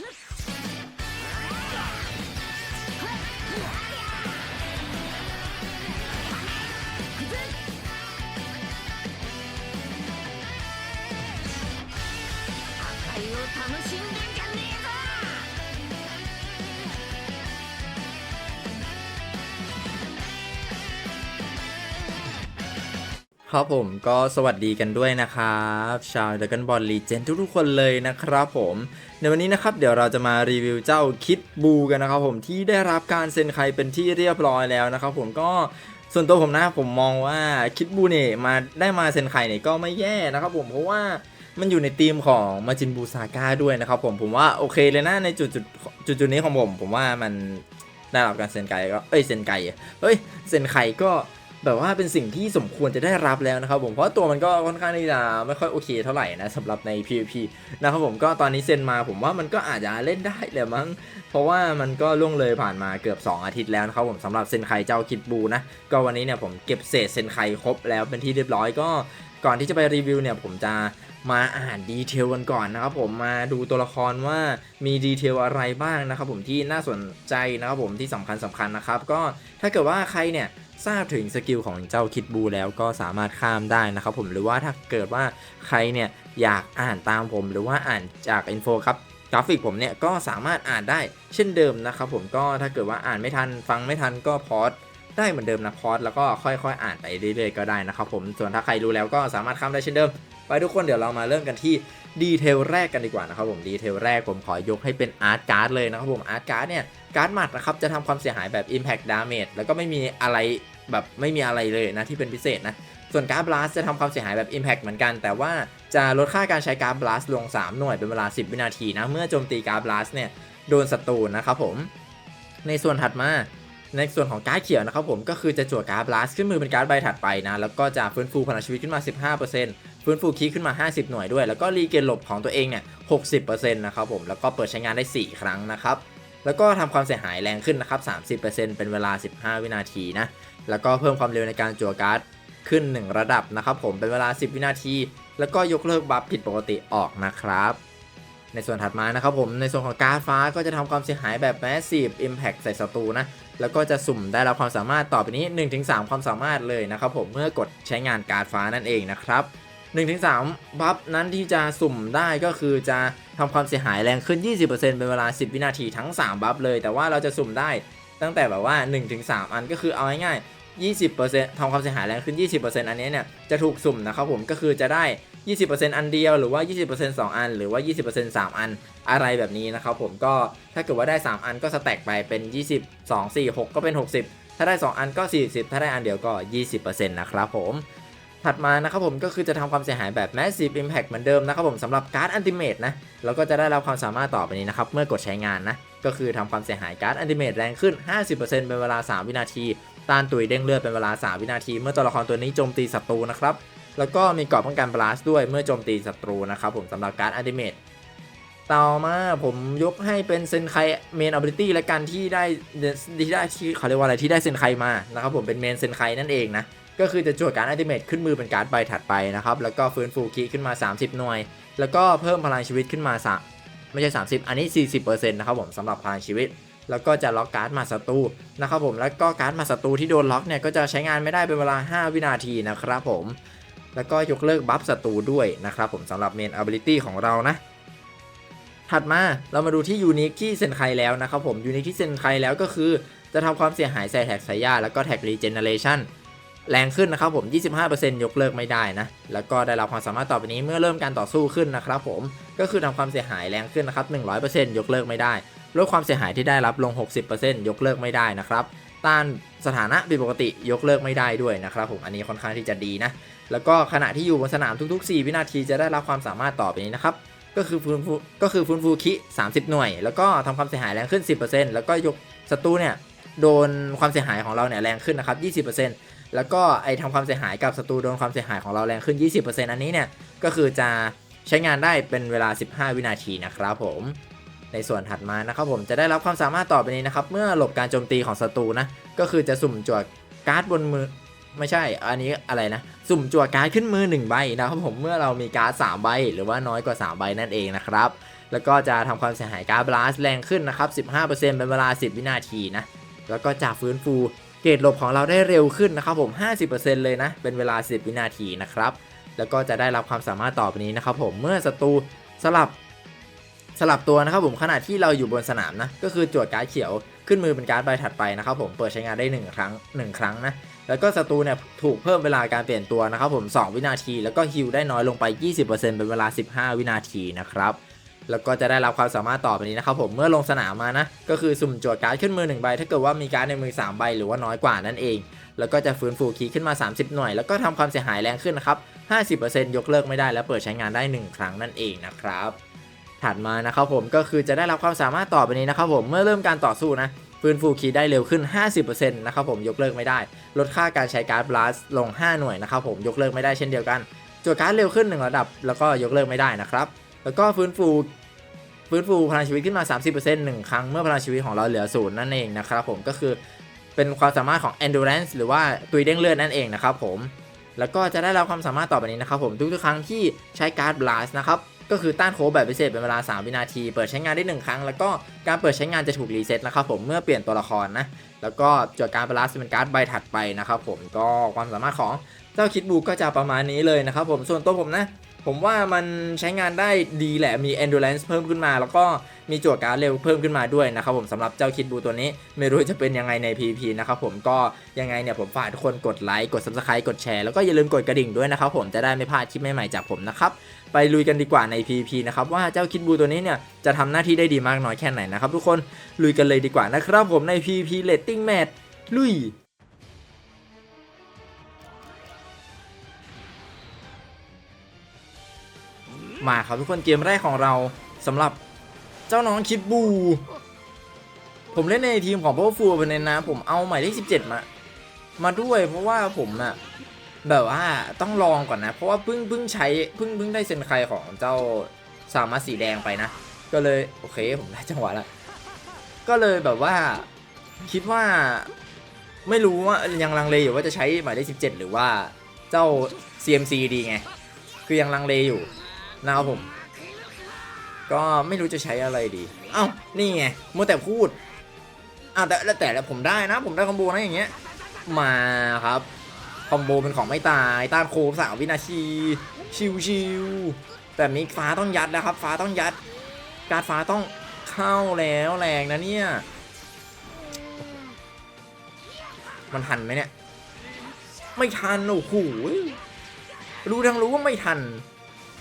Let's ครับผมก็สวัสดีกันด้วยนะครับ ชาว Dragon Ball Legend ทุกๆคนเลยนะครับผมในวันนี้นะครับเดี๋ยวเราจะมารีวิวเจ้าคิดบูกันนะครับผมที่ได้รับการเซ็นไครเป็นที่เรียบร้อยแล้วนะครับผมก็ส่วนตัวผมนะผมมองว่าคิดบูเนี่ยมาได้มาเซ็นไคเนี่ยก็ไม่แย่นะครับผมเพราะว่ามันอยู่ในธีมของมาจินบูซาก้าด้วยนะครับผมผมว่าโอเคเลยนะในจุดจุดจุดจุดนี้ของผม ผมว่ามันได้รับการเซ็นไคก็เอ้ยเซ็นไคเฮ้ยเซ็นไคก็ แบบว่าเป็นสิ่งที่สมควรจะได้รับแล้วนะครับผมเพราะตัวมันก็ค่อนข้างที่จะไม่ค่อยโอเคเท่าไหร่นะสำหรับใน PVP นะครับผมก็ตอนนี้เซ็นมาผมว่ามันก็อาจจะเล่นได้แหละมั้ง เพราะว่ามันก็ล่วงเลยผ่านมาเกือบ 2 อาทิตย์แล้วนะครับผมสำหรับเซนไคเจ้าคิดบูนะก็วันนี้เนี่ยผมเก็บเศษเซนไคครบแล้วเป็นที่เรียบร้อยก็ก่อนที่จะไปรีวิวเนี่ยผมจะมาอ่านดีเทลกันก่อนนะครับผมมาดูตัวละครว่ามีดีเทลอะไรบ้างนะครับผมที่น่าสนใจนะครับผมที่สำคัญสำคัญนะครับก็ถ้าเกิดว่าใครเนี่ย ทราบถึงสกิลของเจ้าคิดบูแล้วก็สามารถข้ามได้นะครับผมหรือว่าถ้าเกิดว่าใครเนี่ยอยากอ่านตามผม หรือว่าอ่านจากอินโฟครับกราฟิกผมเนี่ยก็สามารถอ่านได้เช่นเดิมนะครับผมก็ถ้าเกิดว่าอ่านไม่ทัน ฟังไม่ทันก็พอดได้เหมือนเดิมนะพอดแล้วก็ค่อยๆ อ่านไปเรื่อยๆก็ได้นะครับผมส่วนถ้าใครรู้แล้วก็สามารถข้ามได้เช่นเดิม ไปทุกคนเดี๋ยวเรามาเริ่มกันที่ดีเทลแรกกันดีกว่านะครับผมดีเทลแรกผมขอยกให้เป็นอาร์ตการ์ดเลยนะครับผมอาร์ตการ์ดเนี่ยการ์ดหมัดนะครับจะทำความเสียหายแบบ Impact Damage แล้วก็ไม่มีอะไร แบบไม่มีอะไรเลยนะที่เป็นพิเศษนะ ส่วนการ์ด Blast จะทำความเสียหายแบบ Impact เหมือนกัน แต่ว่าจะลดค่าการใช้การ์ด Blast ลง 3 หน่วยเป็นเวลา 10 วินาทีนะ เมื่อโจมตีการ์ด Blast เนี่ยโดนศัตรูนะครับผม ในส่วนถัดมาในส่วนของการ์ดเขียวนะครับผมก็คือจะจั่วการ์ด Blast ขึ้นมือเป็นการ์ดใบถัดไปนะ แล้วก็จะฟื้นฟูพลังชีวิตขึ้นมา 15%ฟื้นฟูคีขึ้นมา 50 หน่วยด้วย แล้วก็รีเกนหลบของตัวเองเนี่ย 60%นะครับผม แล้วก็เปิดใช้งานได้ 4 ครั้งนะครับ แล้วก็ทำความเสียหายแรงขึ้นนะครับ 30%เป็นเวลา 15 วินาทีนะ แล้วก็เพิ่มความเร็วในการจั่วการ์ดขึ้น 1 ระดับนะครับผมเป็นเวลา 10 วินาที แล้วก็ยกเลิกบัฟผิดปกติออกนะครับ ในส่วนถัดมานะครับผมในส่วนของการ์ดฟ้าก็จะทำความเสียหายแบบ Massive Impact ใส่ศัตรูนะแล้วก็จะสุ่มได้รับความสามารถต่อไปนี้ 1-3 ความสามารถเลยนะครับผมเมื่อกดใช้งานการ์ดฟ้านั่นเองนะครับ1-3บัฟนั้นที่จะสุ่มได้ก็คือจะทำความเสียหายแรงขึ้น 20%เป็นเวลา 10 วินาทีทั้ง 3 บัฟเลย แต่ว่าเราจะสุ่มได้ ตั้งแต่แบบว่า 1-3 อันก็คือเอาง่ายๆ20%ทำความเสียหายแรงขึ้น 20%อันนี้เนี่ยจะถูกสุ่มนะครับผมก็คือจะได้ 20%อันเดียวหรือว่า 20% 2 อัน หรือว่า 20% 3 อันอะไรแบบนี้นะครับผมก็ถ้าเกิดว่าได้ 3 อันก็สแต็กไปเป็น 20 2 4 6 ก็เป็น 60 ถ้าได้ 2 อันก็ 40 ถ้าได้อันเดียวก็ 20%นะครับผม ถัดมานะครับผมก็คือจะทำความเสียหายแบบ Massive Impact เหมือนเดิมนะครับผมสำหรับการ์ด Ultimate นะแล้วก็จะได้รับความสามารถต่อไปนี้นะครับ เมื่อกดใช้งานนะ ก็คือทำความเสียหายการ์ด Ultimate แรงขึ้น 50%เป็นเวลา 3 วินาที ต้านตุยเด้งเลือดเป็นเวลา 3 วินาที เมื่อตัวละครตัวนี้โจมตีศัตรูนะครับแล้วก็มีกราะป้องกันบลัสด้วยเมื่อโจมตีศัตรูนะครับผมสำหรับการ์ด Ultimate ต่อมาผมยกให้เป็นเซนไคเมนอ b i ลิตี้และกันที่ได้ที่ได้ที่เขาเรียกว่าอะไรที่ได้เซนไคมานะครับผมเป็นเมนเซนไคนั่นเองนะ ก็คือจะจวดการอัลติเมทขึ้นมือเป็นการ์ดใบถัดไปนะครับ แล้วก็ฟื้นฟูคีขึ้นมา 30 หน่วย แล้วก็เพิ่มพลังชีวิตขึ้นมาสะไม่ใช่ 30 อันนี้ 40%นะครับผมสำหรับพลังชีวิต แล้วก็จะล็อกการ์ดมาศัตรูนะครับผม แล้วก็การ์ดมาศัตรูที่โดนล็อกเนี่ยก็จะใช้งานไม่ได้เป็นเวลา 5 วินาทีนะครับผม แล้วก็ยกเลิกบัฟศัตรูด้วยนะครับผมสำหรับเมน ability ของเรานะถัดมาเรามาดูที่ยูนิคที่เซนไคแล้วนะครับผมยูนิคที่เซนไคแล้วก็คือ จะทำความเสียหายใส่แท็กสายยาแล้วก็แท็กรีเจเนเรชัน แรงขึ้นนะครับผม 25%ยกเลิกไม่ได้นะ แล้วก็ได้รับความสามารถต่อไปนี้เมื่อเริ่มการต่อสู้ขึ้นนะครับผม ก็คือทำความเสียหายแรงขึ้นนะครับ 100%ยกเลิกไม่ได้ ลดความเสียหายที่ได้รับลง 60%ยกเลิกไม่ได้นะครับ ต้านสถานะผิดปกติยกเลิกไม่ได้ด้วยนะครับผม อันนี้ค่อนข้างที่จะดีนะ แล้วก็ขณะที่อยู่บนสนามทุก ๆ 4 วินาทีจะได้รับความสามารถต่อไปนี้นะครับ ก็คือฟื้นฟูก็คือฟื้นฟูคิ 30 หน่วย แล้วก็ทำความเสียหายแรงขึ้น 10%แล้วก็ยกศัตรูเนี่ยโดนความเสียหายของเราเนี่ยแรงขึ้นนะครับ 20% แล้วก็ไอทำความเสียหายกับศัตรูโดนความเสียหายของเราแรงขึ้น 20%อันนี้เนี่ยก็คือจะใช้งานได้เป็นเวลา 15 วินาทีนะครับผมในส่วนถัดมานะครับผมจะได้รับความสามารถต่อไปนี้นะครับ เมื่อหลบการโจมตีของศัตรูนะ ก็คือจะสุ่มจั่วการ์ดบนมือ ไม่ใช่ อันนี้อะไรนะ สุ่มจั่วการ์ดขึ้นมือ 1 ใบนะครับผมเมื่อเรามีการ์ด3ใบ หรือว่าน้อยกว่า 3 ใบนั่นเองนะครับ แล้วก็จะทำความเสียหายการ์ดบลัสแรงขึ้นนะครับ 15%เป็นเวลา 10 วินาทีนะ แล้วก็จะฟื้นฟู เกรดหลบของเราได้เร็วขึ้นนะครับผม 50%เลยนะ เป็นเวลา 10 วินาทีนะครับ แล้วก็จะได้รับความสามารถต่อไปนี้นะครับผมเมื่อศัตรูสลับสลับตัวนะครับผมขณะที่เราอยู่บนสนามนะ ก็คือจวดการ์ดเขียวขึ้นมือเป็นการ์ดใบถัดไปนะครับผมเปิดใช้งานได้ 1 ครั้ง 1 ครั้งนะ แล้วก็ศัตรูเนี่ยถูกเพิ่มเวลาการเปลี่ยนตัวนะครับผม 2 วินาที แล้วก็ฮิลได้น้อยลงไป 20%เป็นเวลา 15 วินาทีนะครับ แล้วก็จะได้รับความสามารถต่อไปนี้นะครับผมเมื่อลงสนามมานะ ก็คือสุ่มจวดการ์ดขึ้นมือ1ใบถ้าเกิดว่ามีการ์ดในมือ 3 ใบหรือว่าน้อยกว่านั่นเอง แล้วก็จะฟื้นฟูคีย์ขึ้นมา 30 หน่วย แล้วก็ทำความเสียหายแรงขึ้นนะครับ 50%ยกเลิกไม่ได้ และเปิดใช้งานได้ 1 ครั้งนั่นเองนะครับ ถัดมานะครับผมก็คือจะได้รับความสามารถต่อไปนี้นะครับผมเมื่อเริ่มการต่อสู้นะฟื้นฟูคีย์ได้เร็วขึ้น 50%นะครับผมยกเลิกไม่ได้ ลดค่าการใช้การ์ดบลัสลง 5 หน่วยนะครับผมยกเลิกไม่ได้เช่นเดียวกันจวดการ์ดเร็วขึ้น 1 ระดับ แล้วก็ยกเลิกไม่ได้นะครับ แล้วก็ฟื้นฟูฟื้นฟูพลังชีวิตขึ้นมา 30%หนึ่งครั้งเมื่อพลังชีวิตของเราเหลือศูนย์นั่นเองนะครับผมก็คือเป็นความสามารถของ endurance หรือว่าตุยเด้งเลือดนั่นเองนะครับผมแล้วก็จะได้รับความสามารถต่อไปนี้นะครับผมทุกๆครั้งที่ใช้การ์ดบลัสนะครับก็คือต้านโค้ดแบบพิเศษเป็นเวลา 3 วินาที เปิดใช้งานได้ 1 ครั้ง แล้วก็การเปิดใช้งานจะถูกรีเซ็ตนะครับผมเมื่อเปลี่ยนตัวละครนะแล้วก็จดการบลัสเป็นการ์ดใบถัดไปนะครับผมก็ความสามารถของเจ้าคิดบูก็จะประมาณนี้เลยนะครับผมส่วนตัวผมนะ ผมว่ามันใช้งานได้ดีแหละมี endurance เพิ่มขึ้นมา แล้วก็มีจวดการเร็วเพิ่มขึ้นมาด้วยนะครับผมสำหรับเจ้าคิดบูตัวนี้ ไม่รู้จะเป็นยังไงใน PVP นะครับผมก็ยังไงเนี่ยผมฝากทุกคนกดไลค์กด subscribe กดแชร์แล้วก็อย่าลืมกดกระดิ่งด้วยนะครับผมจะได้ไม่พลาดคลิปใหม่ๆจากผมนะครับไปลุยกันดีกว่าใน PVP นะครับว่าเจ้าคิดบูตัวนี้เนี่ยจะทำหน้าที่ได้ดีมากน้อยแค่ไหนนะครับทุกคนลุยกันเลยดีกว่านะครับผมใน PVP rating match ลุย มาครับทุกคนเกมแรกของเราสำหรับเจ้าน้องคิดบู ผมเล่นในทีมของพวกฟูเป็นในนะ ผมเอาหมายเลข17 มา มาด้วยเพราะว่าผมอะแบบว่าต้องลองก่อนนะ เพราะว่าเพิ่งเพิ่งใช้เพิ่งเพิ่งได้เซ็นใครของเจ้าสามารถสีแดงไปนะ ก็เลยโอเคผมได้จังหวะแล้วก็เลยแบบว่าคิดว่าไม่รู้ว่ายังลังเลอยู่ว่าจะใช้หมายเลข17 หรือว่าเจ้า CMC ดีไง คือยังลังเลอยู่ นะครับผม ก็ไม่รู้จะใช้อะไรดี เอ้า นี่ไงมัวแต่พูดอะแต่แต่แต่แต่ผมได้นะ ผมได้คอมโบนะอย่างเงี้ย มาครับ คอมโบเป็นของไม่ตาย ต้านโคมสามวินาที ชิวชิวๆแต่มีฟ้าต้องยัดนะครับ ฟ้าต้องยัด การฟ้าต้องเข้าแล้วแรงนะเนี่ย มันทันไหมเนี่ย ไม่ทัน โอ้โห รู้ทั้งรู้ว่าไม่ทัน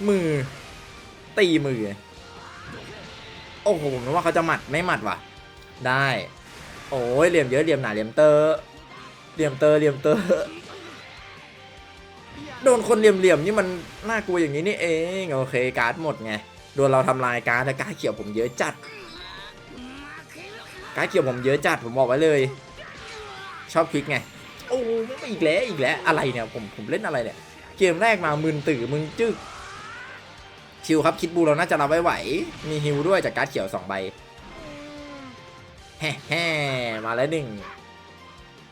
มือ ตีมือ โอ้โหผมนึกว่าเขาจะหมัดไม่หมัดว่ะ ได้ โอ้ยเหลี่ยมเยอะเหลี่ยมหนาเหลี่ยมเตอร์เหลี่ยมเตอร์เหลี่ยมเตอร์โดนคนเหลี่ยมเหลี่ยมๆนี่มันน่ากลัวอย่างนี้นี่เองโอเคการ์ดหมดไงโดนเราทำลายการ์ดแต่การ์ดเขียวผมเยอะจัด การ์ดเขียวผมเยอะจัดผมบอกไว้เลย ชอบคลิกไงโอ้อีกแล้วอีกแล้วอะไรเนี่ยผมผมเล่นอะไรเนี่ยเกมแรกมามึนตื่อมึงจึก ชิวครับคิดบูเราน่าจะรับไว้ไหว มีฮิวด้วยจากการ์ดเขียวสองใบแฮ่มาแล้วหนึ่ง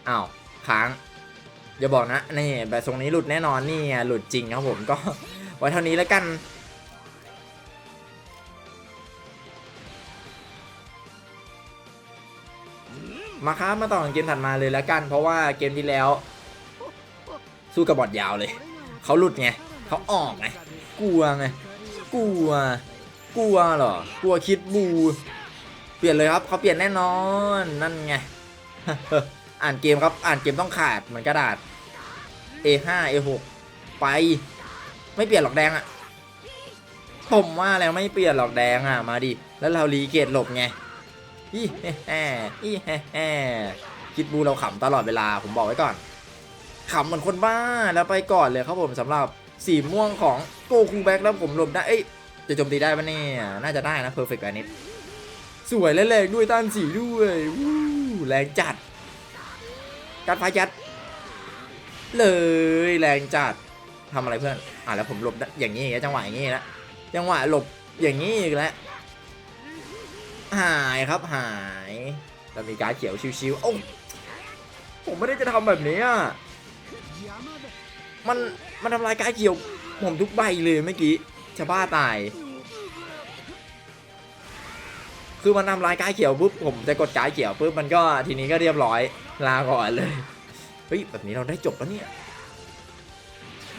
อ้าวค้างอย่าบอกนะนี่แบบทรงนี้หลุดแน่นอนนี่หลุดจริงครับผมก็ไว้เท่านี้แล้วกันมาครับมาต่อกันเกมถัดมาเลยแล้วกัน เพราะว่าเกมที่แล้ว สู้กับบอดยาวเลย เขาหลุดไงเขาออกไงกลัวไง กลัว กลัวเหรอ กลัวคิดบู เปลี่ยนเลยครับเขาเปลี่ยนแน่นอน นั่นไง อ่านเกมครับ อ่านเกมต้องขาดเหมือนกระดาษ A5 A6 ไป ไม่เปลี่ยนหรอกแดงอะผมว่าแล้วไม่เปลี่ยนหรอกแดงอะมาดิ แล้วเรารีเกตหลบไงอีแฮ่แฮ่อีแฮ่แฮ่คิดบูเราขำตลอดเวลาผมบอกไว้ก่อนขำเหมือนคนบ้าแล้วไปก่อนเลยครับผมสำหรับ สีม่วงของโกคูแบ็กแล้วผมหลบได้ เอ้ย จะโจมตีได้ปะเนี่ย น่าจะได้นะเพอร์เฟกต์อันนี้สวยและแรงด้วยต้านสีด้วยวู้แรงจัดการฟ้ายัด เลยแรงจัดทำอะไรเพื่อน อะแล้วผมหลบได้อย่างนี้แล้วจังหวะอย่างนี้แล้วจังหวะหลบอย่างนี้อีกแล้วหายครับหายเรามีการเขียวชิวๆโอ้ผมไม่ได้จะทำแบบนี้อะมัน มันทำลายการดเขียวผมทุกใบเลยเมื่อกี้จะบ้าตาย คือมันทำลายกายเขียวปุ๊บผมจะกดกายเขียวปุ๊บมันก็ทีนี้ก็เรียบร้อยลาก่อนเลยเฮ้ยแบบนี้เราได้จบแล้วเนี่ย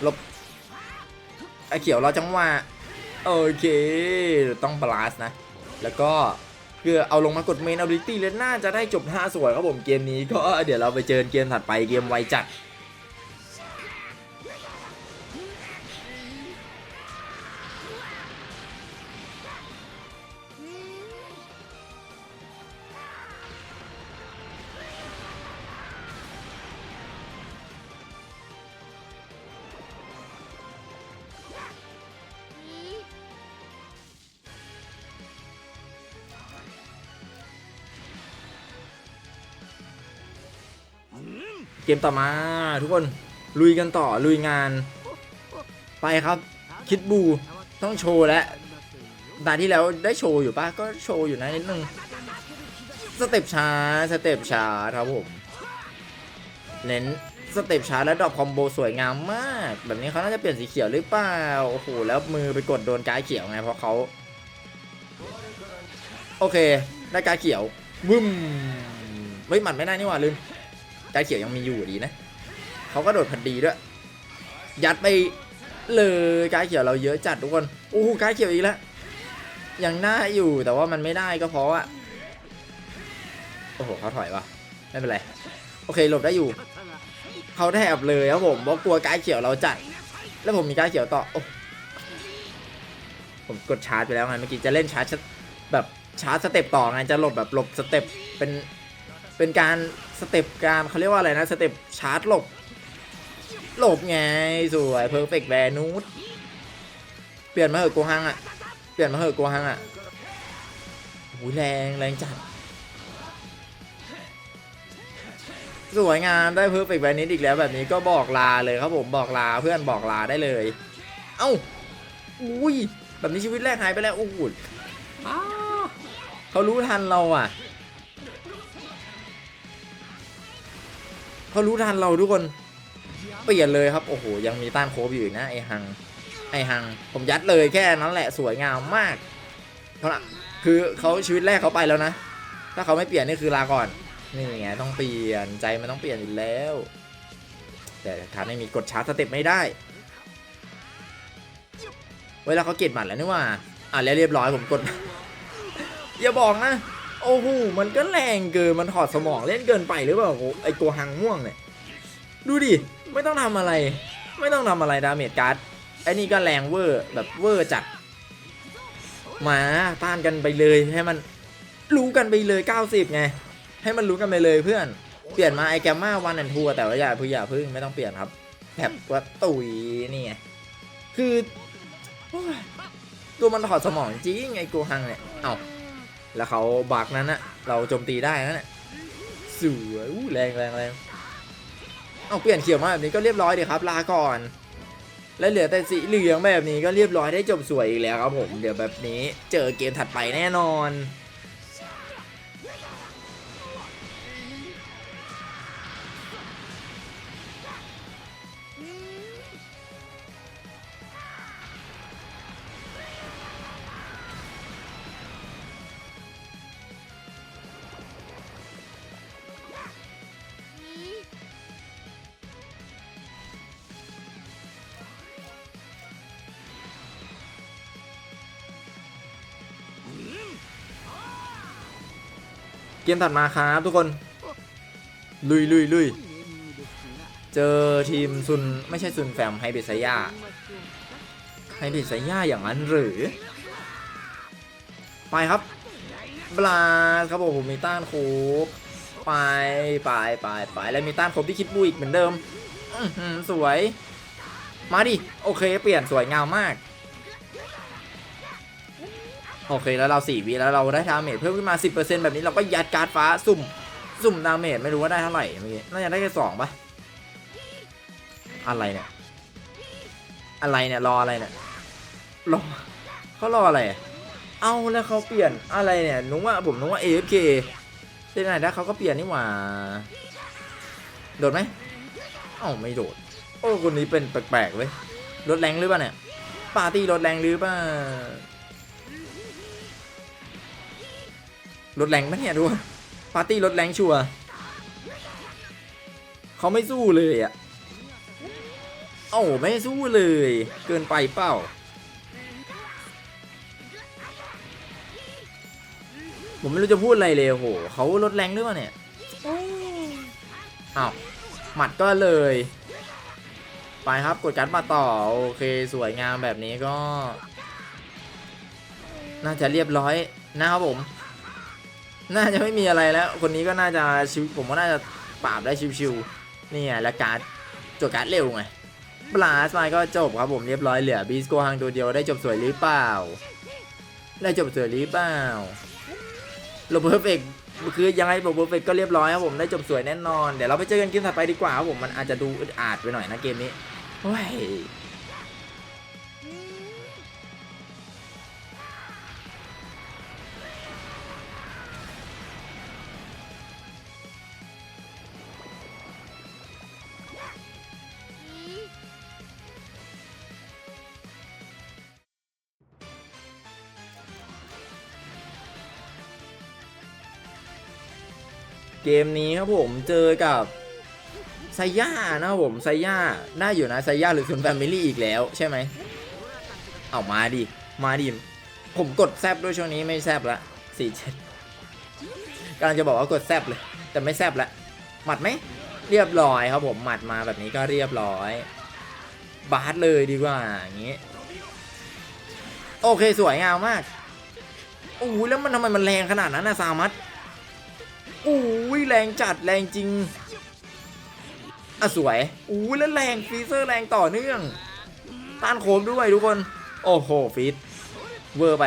ลบไอเขียวเราจังหวะโอเคต้องบลาสนะ แล้วก็คือเอาลงมากดเมนอ b ลิตี้เลยน่าจะได้จบท่าสวยครับผมเกมนี้ก็เดี๋ยวเราไปเจอเกมถัดไปเกมไวจัด เกมต่อมาทุกคนลุยกันต่อลุยงาน ไปครับ คิดบูต้องโชว์แล้วตาที่แล้วได้โชว์อยู่ปะก็โชว์อยู่นะนิดนึงสเต็ปช้าสเต็ปช้าครับผมเน้นสเต็ปช้าแล้วดอปคอมโบสวยงามมาก แบบนี้เขาน่าจะเปลี่ยนสีเขียวหรือเปล่าโอ้โหแล้วมือไปกดโดนกายเขียวไงเพราะเขาโอเคได้กายเขียววึ้มเฮ้ยหมัดไม่ได้นี่หว่าลืม กายเขียวยังมีอยู่ดีนะเขาก็โดดพันดีด้วย ยัดไปเลยกายเขียวเราเยอะจัดทุกคนโอ้กายเขียวอีกแล้วยังน่าอยู่แต่ว่ามันไม่ได้ก็เพราะว่าโอ้โหเขาถอยวะไม่เป็นไรโอเคหลบได้อยู่เขาแถบเลยครับผมเพราะกลัวกายเขียวเราจัด แล้วผมมีกายเขียวต่อผมกดชาร์จไปแล้วไงเมื่อกี้จะเล่นชาร์จแบบชาร์จสเต็ปต่อไงจะหลบแบบหลบสเต็ปเป็น เป็นการสเต็ปการเขาเรียกว่าอะไรนะสเต็ปชาร์จหลบ หลบไงสวยเพอร์เฟกต์แวนูดเปลี่ยนมาเหอะโกฮังอะเปลี่ยนมาเหอะโกฮังอะโอ้ยแรงแรงจัดสวยงามได้เพอร์เฟกต์แวนิดอีกแล้วแบบนี้ก็บอกลาเลยครับผมบอกลาเพื่อนบอกลาได้เลย เอ้าอุ้ยแบบนี้ชีวิตแรกหายไปแล้วอู้หูอ้าวเขารู้ทันเราอะ เขารู้ทันเราทุกคนเปลี่ยนเลยครับโอ้โหยังมีต้านโคบอยู่นะไอฮังไอฮังผมยัดเลยแค่นั้นแหละสวยงามมากเพราะคือเขาชีวิตแรกเขาไปแล้วนะ ถ้าเขาไม่เปลี่ยนนี่คือลาก่อนนี่ไงต้องเปลี่ยนใจมันต้องเปลี่ยนอยู่แล้ว แต่ทานไม่มีกดชาร์จสเต็ปไม่ได้ เวลาเขาเก็บหมัดแล้วนี่ว่าอะแล้วเรียบร้อยผมกดอย่าบอกนะ โอ้โห มันก็แรงเกิน มันถอดสมองเล่นเกินไปหรือเปล่าโอ้โหไอตัวหังม่วงเนี่ย ดูดิ ไม่ต้องทำอะไร ไม่ต้องทำอะไรดาเมจการ์ดไอ้นี่ก็แรงเวอร์แบบเวอร์จัด มาต้านกันไปเลยให้มันรู้กันไปเลย 90 ไง ให้มันรู้กันไปเลยเพื่อน เปลี่ยนมาไอแกมมาวันแอนทัวแต่ว่าอย่าพึ่งอย่าพึ่งไม่ต้องเปลี่ยนครับแบบว่าตุยนี่ไง คือตัวมันถอดสมองจริงไอกูฮังเนี่ย เอ้า แล้วเขาบักนั้นอะเราโจมตีได้นั่นแหละสวยอู้แรงแรงแรงเอาเปลี่ยนเขียวมาแบบนี้ก็เรียบร้อยดีครับลาก่อน แล้วเหลือแต่สีเหลืองแบบนี้ก็เรียบร้อยได้จบสวยอีกแล้วครับผม เดี๋ยวแบบนี้เจอเกมถัดไปแน่นอน มถัดมาครับทุกคน ลุยลุยลุยเจอทีมซุนไม่ใช่ซุนแฟมไฮเบสยาไฮเบสยาอย่างนั้นหรือ ไปครับ บลาสครับผมมีต้านโคบไปไปไปไปแล้วมีต้านโคบที่คิดบูอีกเหมือนเดิมสวย มาดิ โอเค เปลี่ยนสวยงามมาก โอเคแล้วเราสี่วิแล้วเราได้ดาเมจเพิ่มขึ้นมา 10%แบบนี้เราก็ยัดการ์ดฟ้าสุ่มสุ่มดาเมจไม่รู้ว่าได้เท่าไหร่เมื่อกี้น่าจะได้แค่สองปะอะไรเนี่ย อะไรเนี่ยรออะไรเนี่ยรอเขารออะไร เอาแล้วเขาเปลี่ยนอะไรเนี่ยนึกว่าผมนึกว่า AFK ที่ไหนได้เขาก็เปลี่ยนนี่หว่า โดดไหมเอ้าไม่โดด โอ้คนนี้เป็นแปลกๆเว้ยรถแรงหรือเปล่าเนี่ยปาร์ตี้รถแรงหรือเปล่า ลดแรงปะเนี่ยดูปาร์ตี้ลดแรงชัวเขาไม่สู้เลยอะเอ้ไม่สู้เลย เกินไปเปล่า ผมไม่รู้จะพูดอะไรเลยโหเขาลดแรงด้วยวะเนี่ยอ้าวหมัดก็เลย ไปครับกดการ์ดมาต่อ โอเคสวยงามแบบนี้ก็ น่าจะเรียบร้อยนะครับผม น่าจะไม่มีอะไรแล้ว คนนี้ก็น่าจะชิวผมว่าน่าจะปราบได้ชิวๆนี่ไงและการ์ดจดการ์ดเร็วไงบลาสไปก็จบครับผมเรียบร้อยเหลือบีสโกฮังตัวเดียวได้จบสวยหรือเปล่า ได้จบสวยหรือเปล่าโรเบอร์เฟกคือยังไงโรเบอร์เฟกก็เรียบร้อยครับผมได้จบสวยแน่นอน เดี๋ยวเราไปเจอกันเกมถัดไปดีกว่าครับผมมันอาจจะดูอึดอัดไปหน่อยนะเกมนี้โอ้ย เกมนี้ครับผมเจอกับไซย่านะครับผมไซย่าได้อยู่นะไซย่าหรือซุนแฟมิลี่อีกแล้วใช่ไหมเอามาดิมาดิผมกดแซบด้วยช่วงนี้ไม่แซบละสี่เจ็ดกำลังจะบอกว่ากดแซบเลย แต่ไม่แซบละหมัดไหมเรียบร้อยครับผมหมัดมาแบบนี้ก็เรียบร้อย บาสเลยดีกว่าอย่างนี้ โอเคสวยงามมากโอ้ยแล้วมันทำไมมันแรงขนาดนั้นนะซามัสอู้ แรงจัดแรงจริงอะสวยอู้ยแล้วแรงฟีเซอร์แรงต่อเนื่อง ต้านโคมด้วยทุกคน โอ้โหฟิตเวอร์ไป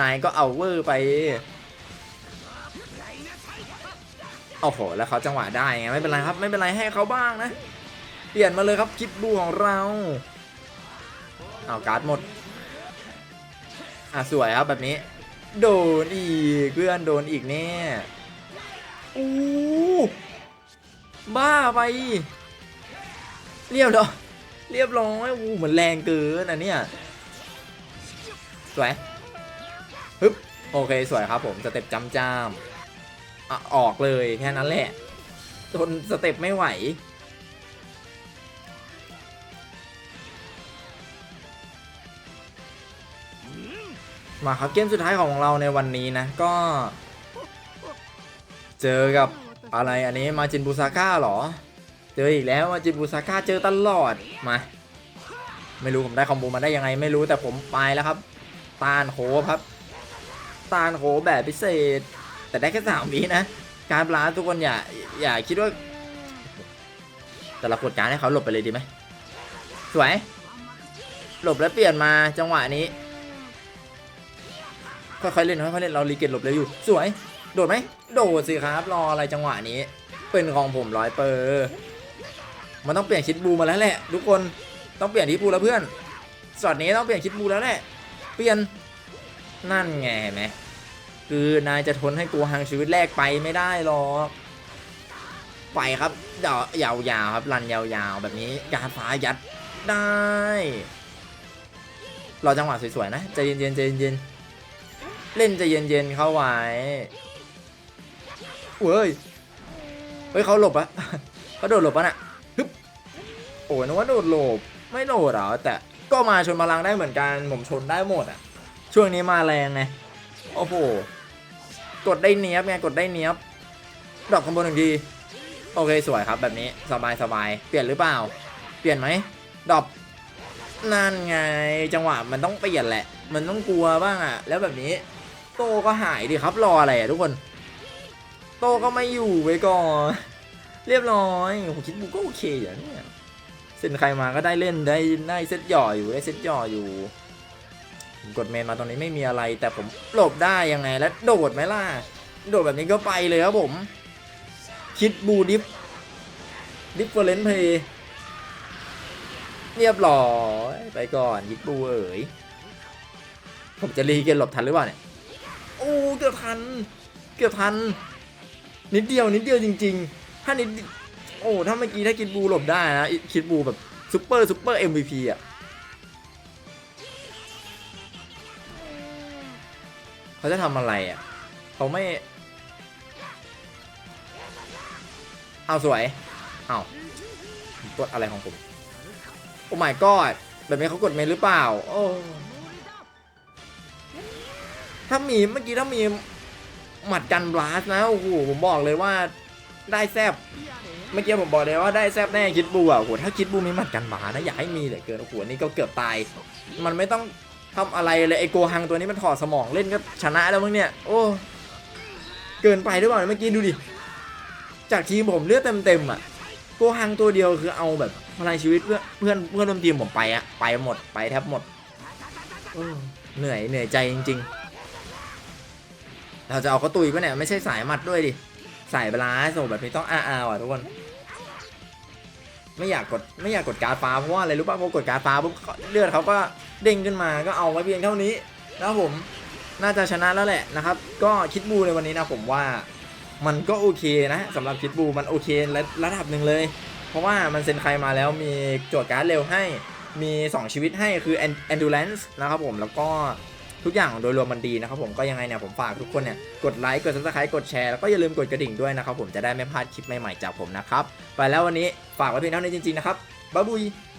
นายก็เอาเวอร์ไปโอ้โห แล้วเขาจังหวะได้ไงไม่เป็นไรครับ ไม่เป็นไรให้เขาบ้างนะ เปลี่ยนมาเลยครับคิดบูของเรา เอาการ์ดหมด อะสวยครับแบบนี้ โดนอีกเพื่อนโดนอีกแน่ โอ้บ้าไป เรียบร้อยเรียบร้อยอู้เหมือนแรงเกินอันเนี้ยสวยฮึบโอเคสวยครับผมสเต็ปจำจามอออกเลยแค่นั้นแหละทนสเต็ปไม่ไหว มาครับเกมสุดท้ายของเราในวันนี้นะก็ เจอกับอะไรอันนี้มาจินบูซาก้าเหรอ เจออีกแล้วมาจินบูซาก้าเจอตลอดมา ไม่รู้ผมได้คอมโบมาได้ยังไงไม่รู้แต่ผมไปแล้วครับ ตานโหครับตานโหแบบพิเศษ แต่ได้แค่สามวินะ การบลาทุกคนอย่าอย่าคิดว่า แต่เรากดการให้เขาหลบไปเลยดีไหมสวย หลบแล้วเปลี่ยนมาจังหวะนี้ค่อยๆเล่นค่อยๆเล่นเรารีเกตหลบเร็วอยู่ สวย โดดไหม โดดสิครับ รออะไรจังหวะนี้ เป็นของผมร้อยเปอร์มันต้องเปลี่ยนคิดบูมาแล้วแหละ ทุกคนต้องเปลี่ยนคิดบูแล้วเพื่อนสอดนี้ต้องเปลี่ยนคิดบูแล้วแหละ เปลี่ยนนั่นไงเห็นไหมคือนายจะทนให้กูห่างชีวิตแรกไปไม่ได้หรอกไปครับเดี๋ยวยาวๆครับรันยาวๆ แบบนี้การฟ้ายัดได้รอจังหวะสวยๆนะใจเย็นๆใจเย็นๆเล่นใจเย็นๆเข้าไว้ เว้ยเฮ้ยเขาหลบอะเขาโดดหลบปะน่ะฮึบโอ้ยนึกว่าโดดหลบไม่โดดเหรอแต่ก็มาชนพลังได้เหมือนกันผมชนได้หมดอะช่วงนี้มาแรงไงโอ้โหกดได้เนี้ยบไงกดได้เนี้ยบดอกคอมโบหนึ่งทีโอเคสวยครับแบบนี้สบายสบายเปลี่ยนหรือเปล่า เปลี่ยนไหมดอปนั่นไงจังหวะมันต้องเปลี่ยนแหละ มันต้องกลัวบ้างอะแล้วแบบนี้โตก็หายดิครับรออะไรอะทุกคน โตก็ไม่อยู่ไว้ก่อน เรียบร้อยผมคิดบูก็โอเคอย่างเนี้ยเส้นใครมาก็ได้เล่นได้ได้เซตหย่ออยู่ได้เซตหย่ออยู่กดเมนมาตอนนี้ไม่มีอะไร แต่ผมหลบได้ยังไงแล้วโดดไหมล่ะ โดดแบบนี้ก็ไปเลยครับผม คิดบูดิฟดิฟเฟอร์เรนเพย์เรียบร้อยไปก่อนคิดบูเอ๋ยผมจะรีเกนหลบทันหรือเปล่าเนี่ย โอ้เกือบทัน เกือบทัน นิดเดียวนิดเดียวจริง ๆ ถ้านิดโอ้ถ้าเมื่อกี้ถ้าคิดบูหลบได้นะคิดบูแบบซูเปอร์ซูเปอร์เอ็มวีพีอะเขาจะทำอะไรอะเขาไม่ เอาสวย เอากดอะไรของผม โอ้ my god แบบนี้เขากดเมย์หรือเปล่า โอ้ ถ้ามีเมื่อกี้ถ้ามี หมัดกันบลาสนะโอ้โหผมบอกเลยว่าได้แซบเมื่อกี้ผมบอกเลยว่าได้แซบแน่คิดบูอะโอ้โหถ้าคิดบูมีหมัดกันบลานะอยากให้มีเลือเกินโอ้โหนี่ก็เกือบตาย มันไม่ต้องทำอะไรเลยไอโกฮังตัวนี้มันถอดสมองเล่นก็ชนะแล้วมึงเนี่ยโอ้เกินไปหรือเปล่าเมื่อกี้ดูดิจากทีมผมเลือดเต็มๆอะโกฮังตัวเดียวคือเอาแบบพลังชีวิตเพื่อนเพื่อนเพื่อนร่วมทีมผมไปอะไปหมดไปแทบหมดเออเหนื่อยเหนื่อยใจจริง ๆ เราจะเอาเขาตุยปะเนี่ยไม่ใช่สายมัดด้วยดิสายเวลาสโซแบบนี้ต้องอาอาว่ะทุกคนไม่อยากกดไม่อยากกดการ์ดฟ้าเพราะว่าอะไรรู้ป่ะพอกดการ์ดฟ้าปุ๊บเลือดเขาก็เด้งขึ้นมาก็เอาไว้เพียงเท่านี้นะครับผมน่าจะชนะแล้วแหละนะครับ ก็คิดบูในวันนี้นะผมว่ามันก็โอเคนะสำหรับคิดบูมันโอเคระระดับหนึ่งเลย เพราะว่ามันเซ็นใครมาแล้วมีโจทย์การ์ดเร็วให้มี 2 ชีวิตให้คือ endurance นะครับผมแล้วก็ ทุกอย่างโดยรวมมันดีนะครับผมก็ยังไงเนี่ยผมฝากทุกคนเนี่ยกดไลค์กด subscribe กดแชร์แล้วก็อย่าลืมกดกระดิ่งด้วยนะครับผมจะได้ไม่พลาดคลิปใหม่ๆจากผมนะครับไปแล้ววันนี้ฝากไว้เพียงเท่านี้จริงๆนะครับบ๊ายบาย